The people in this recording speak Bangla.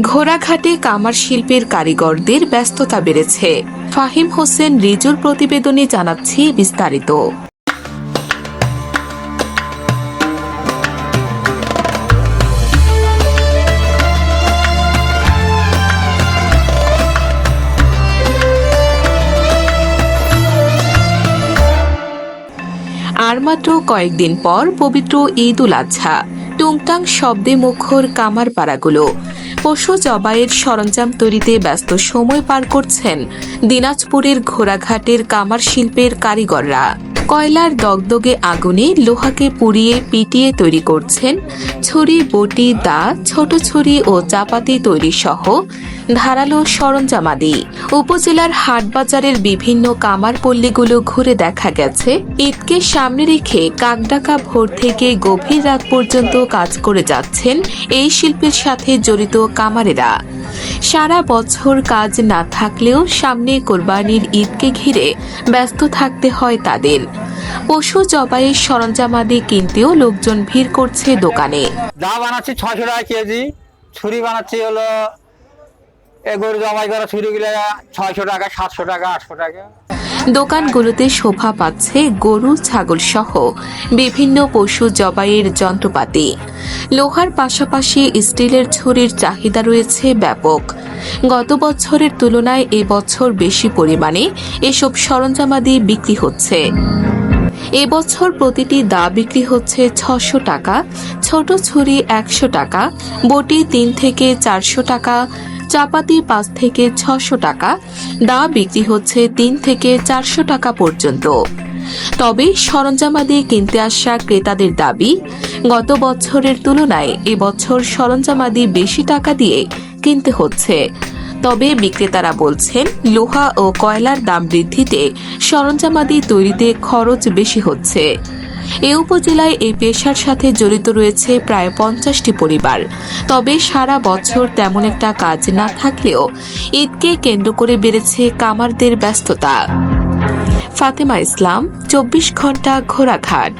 ঘোড়াঘাটে কামার শিল্পের কারিগরদের ব্যস্ততা বেড়েছে। ফাহিম হোসেন রিজুর প্রতিবেদনে জানাচ্ছি বিস্তারিত। আর মাত্র কয়েকদিন পর পবিত্র ঈদ উল আজহা টুংটাং শব্দে মুখর কামার পাড়াগুলো। পশু জবাইয়ের সরঞ্জাম তৈরিতে ব্যস্ত সময় পার করছেন দিনাজপুরের ঘোড়াঘাটের কামার শিল্পের কারিগররা। কয়লার দগদগে আগুনে লোহাকে পুড়িয়ে পিটিয়ে তৈরি করছেন ছুরি, বটি, দা, ছোট ছুরি ও চাপাতি তৈরি সহ ধারালো সরঞ্জামাদি উপজেলার হাটবাজারের বিভিন্ন কামার পল্লীগুলো ঘুরে দেখা গেছে। ঈদকে সামনে রেখে কাকডাকা ভোর থেকে গভীর রাত পর্যন্ত কাজ করে যাচ্ছেন এই শিল্পের সাথে জড়িত কামারেরা। সারা বছর কাজ না থাকলেও সামনে কোরবানির ঈদকে ঘিরে ব্যস্ত থাকতে হয় তাদের। পশু জবাইয়ের সরঞ্জামাদি কিনতেও লোকজন ভিড় করছে দোকানে। দা বানাচ্ছি ছয়শো টাকা কেজি ছুরি বানাচ্ছি হলো এ গরু জবাই করা ছুরিগুলো ছয়শো টাকা সাতশো টাকা আটশো টাকা। দোকানগুলোতে শোভা পাচ্ছে গরু ছাগল সহ বিভিন্ন পশু জবাইয়ের যন্ত্রপাতি। লোহার পাশাপাশি স্টিলের ছুরির চাহিদা রয়েছে ব্যাপক। গত বছরের তুলনায় এবছর বেশি পরিমাণে এসব সরঞ্জামাদি বিক্রি হচ্ছে। এবছর প্রতিটি দা বিক্রি হচ্ছে ছশো টাকা, ছোট ছুরি একশো টাকা, বটি তিন থেকে চারশো টাকা, চাপাতি পাঁচ থেকে ছশো টাকা, দা বিক্রি হচ্ছে তিন থেকে চারশো টাকা পর্যন্ত। তবে সরঞ্জামাদি কিনতে আসা ক্রেতাদের দাবি, গত বছরের তুলনায় এবছর সরঞ্জামাদি বেশি টাকা দিয়ে কিনতে হচ্ছে। তবে বিক্রেতারা বলছেন, লোহা ও কয়লার দাম বৃদ্ধিতে সরঞ্জামাদি তৈরিতে খরচ বেশি হচ্ছে। এ উপজেলায় এই পেশার সাথে জড়িত রয়েছে প্রায় পঞ্চাশটি পরিবার। তবে সারা বছর তেমন একটা কাজ না থাকলেও ঈদকে কেন্দ্র করে বেড়েছে কামারদের ব্যস্ততা। ফাতেমা ইসলাম, চব্বিশ ঘণ্টা ঘোড়াঘাট।